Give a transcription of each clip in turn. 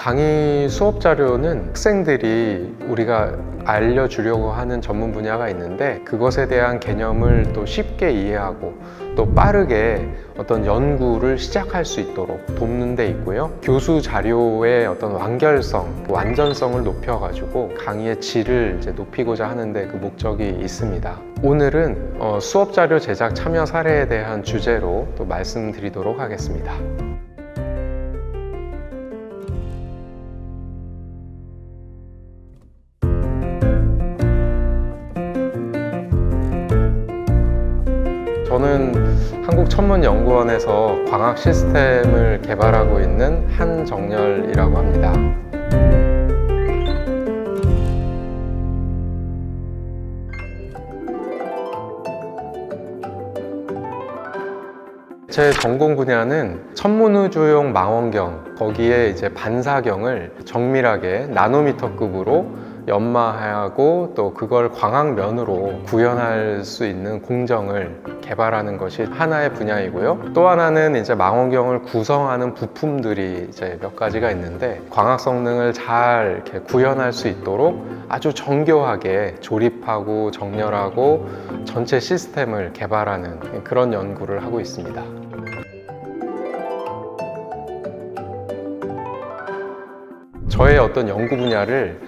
강의 수업 자료는 학생들이 우리가 알려주려고 하는 전문 분야가 있는데 그것에 대한 개념을 또 쉽게 이해하고 또 빠르게 어떤 연구를 시작할 수 있도록 돕는 데 있고요. 교수 자료의 어떤 완결성, 그 완전성을 높여가지고 강의의 질을 이제 높이고자 하는데 그 목적이 있습니다. 오늘은 어, 수업 자료 제작 참여 사례에 대한 주제로 또 말씀드리도록 하겠습니다. 천문연구원에서 광학 시스템을 개발하고 있는 한정열이라고 합니다. 제 전공 분야는 천문우주용 망원경 거기에 이제 반사경을 정밀하게 나노미터급으로 연마하고 또 그걸 광학면으로 구현할 수 있는 공정을 개발하는 것이 하나의 분야이고요. 또 하나는 이제 망원경을 구성하는 부품들이 이제 몇 가지가 있는데 광학 성능을 잘 이렇게 구현할 수 있도록 아주 정교하게 조립하고 정렬하고 전체 시스템을 개발하는 그런 연구를 하고 있습니다. 저의 어떤 연구 분야를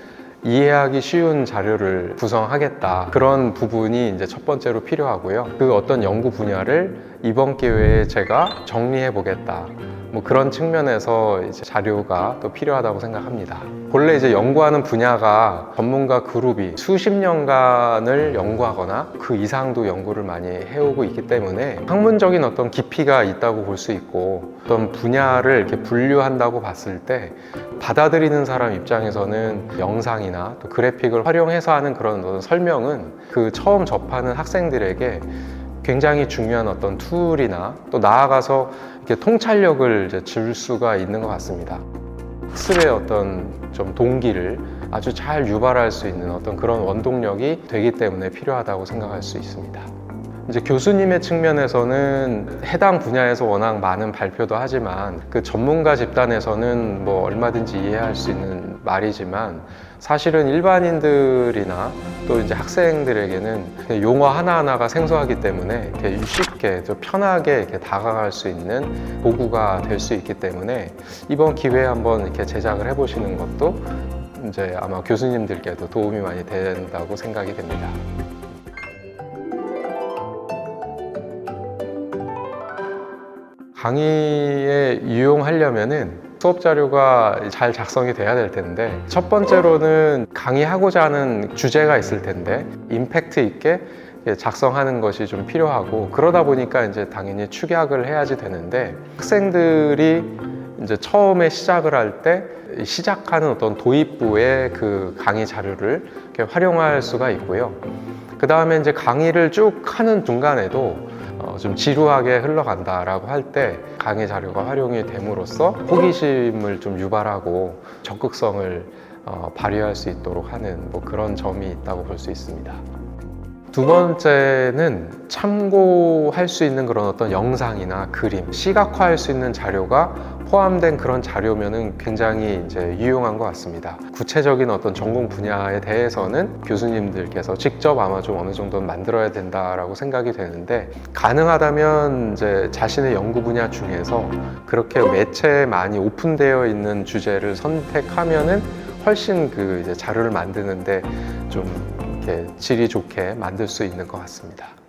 이해하기 쉬운 자료를 구성하겠다. 그런 부분이 이제 첫 번째로 필요하고요. 그 어떤 연구 분야를 이번 기회에 제가 정리해 보겠다. 뭐 그런 측면에서 이제 자료가 또 필요하다고 생각합니다. 본래 이제 연구하는 분야가 전문가 그룹이 수십 년간을 연구하거나 그 이상도 연구를 많이 해오고 있기 때문에 학문적인 어떤 깊이가 있다고 볼 수 있고 어떤 분야를 이렇게 분류한다고 봤을 때 받아들이는 사람 입장에서는 영상이나 또 그래픽을 활용해서 하는 그런 어떤 설명은 그 처음 접하는 학생들에게 굉장히 중요한 어떤 툴이나 또 나아가서 이렇게 통찰력을 줄 수가 있는 것 같습니다. 학습의 어떤 좀 동기를 아주 잘 유발할 수 있는 어떤 그런 원동력이 되기 때문에 필요하다고 생각할 수 있습니다. 이제 교수님의 측면에서는 해당 분야에서 워낙 많은 발표도 하지만 그 전문가 집단에서는 뭐 얼마든지 이해할 수 있는 말이지만 사실은 일반인들이나 또 이제 학생들에게는 용어 하나하나가 생소하기 때문에 이렇게 쉽게 좀 편하게 이렇게 다가갈 수 있는 도구가 될 수 있기 때문에 이번 기회에 한번 이렇게 제작을 해보시는 것도 이제 아마 교수님들께도 도움이 많이 된다고 생각이 됩니다. 강의에 이용하려면은 수업 자료가 잘 작성이 돼야 될 텐데 첫 번째로는 강의하고자 하는 주제가 있을 텐데 임팩트 있게 작성하는 것이 좀 필요하고 그러다 보니까 이제 당연히 축약을 해야지 되는데 학생들이 이제 처음에 시작을 할 때 시작하는 어떤 도입부의 그 강의 자료를 활용할 수가 있고요. 그 다음에 이제 강의를 쭉 하는 중간에도 어, 좀 지루하게 흘러간다라고 할 때 강의 자료가 활용이 됨으로써 호기심을 좀 유발하고 적극성을 어, 발휘할 수 있도록 하는 뭐 그런 점이 있다고 볼 수 있습니다. 두 번째는 참고할 수 있는 그런 어떤 영상이나 그림, 시각화할 수 있는 자료가 포함된 그런 자료면은 굉장히 이제 유용한 것 같습니다. 구체적인 어떤 전공 분야에 대해서는 교수님들께서 직접 아마 좀 어느 정도는 만들어야 된다라고 생각이 되는데 가능하다면 이제 자신의 연구 분야 중에서 그렇게 매체에 많이 오픈되어 있는 주제를 선택하면은 훨씬 그 이제 자료를 만드는데 좀 이렇게 질이 좋게 만들 수 있는 것 같습니다.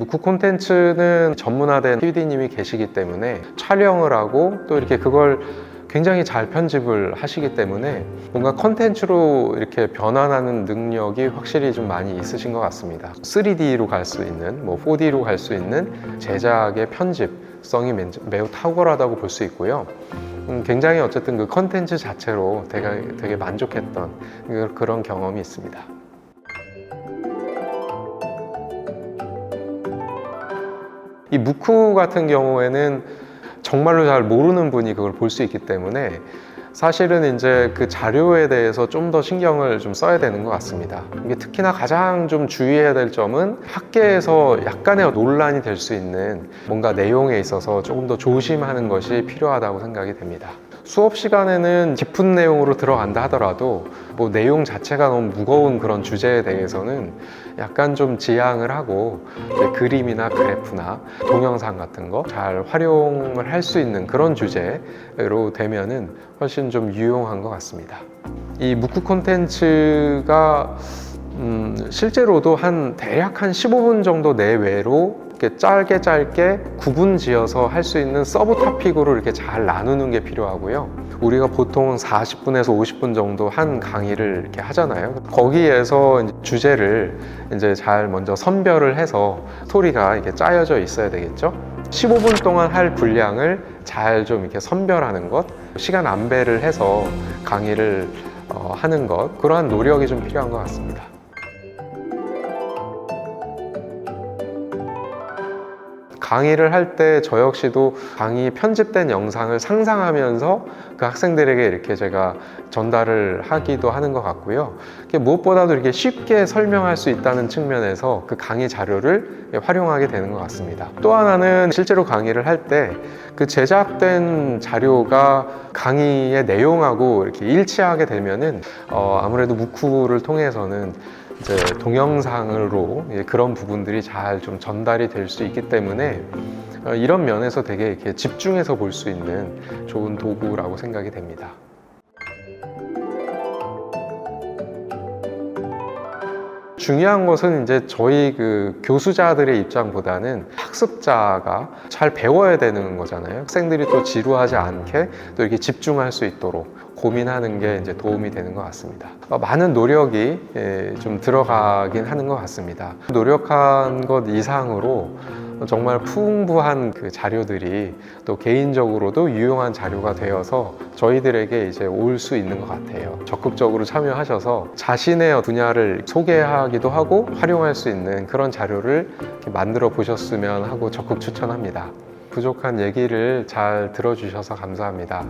무쿠 콘텐츠는 전문화된 PD님이 계시기 때문에 촬영을 하고 또 이렇게 그걸 굉장히 잘 편집을 하시기 때문에 뭔가 컨텐츠로 이렇게 변환하는 능력이 확실히 좀 많이 있으신 것 같습니다. 3D로 갈 수 있는, 뭐 4D로 갈 수 있는 제작의 편집성이 매우 탁월하다고 볼 수 있고요. 음, 굉장히 어쨌든 그 컨텐츠 자체로 되게, 되게 만족했던 그- 그런 경험이 있습니다. 이 무쿠 같은 경우에는 정말로 잘 모르는 분이 그걸 볼 수 있기 때문에 사실은 이제 그 자료에 대해서 좀 더 신경을 좀 써야 되는 것 같습니다. 이게 특히나 가장 좀 주의해야 될 점은 학계에서 약간의 논란이 될 수 있는 뭔가 내용에 있어서 조금 더 조심하는 것이 필요하다고 생각이 됩니다. 수업 시간에는 깊은 내용으로 들어간다 하더라도 뭐 내용 자체가 너무 무거운 그런 주제에 대해서는 약간 좀 지양을 하고 그림이나 그래프나 동영상 같은 거 잘 활용을 할 수 있는 그런 주제로 되면은 훨씬 좀 유용한 것 같습니다. 이 무크 콘텐츠가 음, 실제로도 한 대략 한 15분 정도 내외로 이렇게 짧게 짧게 구분 지어서 할 수 있는 서브 토픽으로 이렇게 잘 나누는 게 필요하고요. 우리가 보통 40분에서 50분 정도 한 강의를 이렇게 하잖아요. 거기에서 이제 주제를 이제 잘 먼저 선별을 해서 스토리가 이렇게 짜여져 있어야 되겠죠. 15분 동안 할 분량을 잘 좀 이렇게 선별하는 것, 시간 안배를 해서 강의를 어, 하는 것, 그러한 노력이 좀 필요한 것 같습니다. 강의를 할 때 저 역시도 강의 편집된 영상을 상상하면서 그 학생들에게 이렇게 제가 전달을 하기도 하는 것 같고요. 무엇보다도 이렇게 쉽게 설명할 수 있다는 측면에서 그 강의 자료를 활용하게 되는 것 같습니다. 또 하나는 실제로 강의를 할 때 그 제작된 자료가 강의의 내용하고 이렇게 일치하게 되면은 어, 아무래도 무쿠를 통해서는 이제 동영상으로 예, 그런 부분들이 잘 좀 전달이 될 수 있기 때문에 어, 이런 면에서 되게 이렇게 집중해서 볼 수 있는 좋은 도구라고 생각이 됩니다. 중요한 것은 이제 저희 그 교수자들의 입장보다는 학습자가 잘 배워야 되는 거잖아요. 학생들이 또 지루하지 않게 또 이렇게 집중할 수 있도록 고민하는 게 이제 도움이 되는 것 같습니다. 어, 많은 노력이 예, 좀 들어가긴 하는 것 같습니다. 노력한 것 이상으로 정말 풍부한 그 자료들이 또 개인적으로도 유용한 자료가 되어서 저희들에게 이제 올 수 있는 것 같아요. 적극적으로 참여하셔서 자신의 분야를 소개하기도 하고 활용할 수 있는 그런 자료를 만들어 보셨으면 하고 적극 추천합니다. 부족한 얘기를 잘 들어주셔서 감사합니다.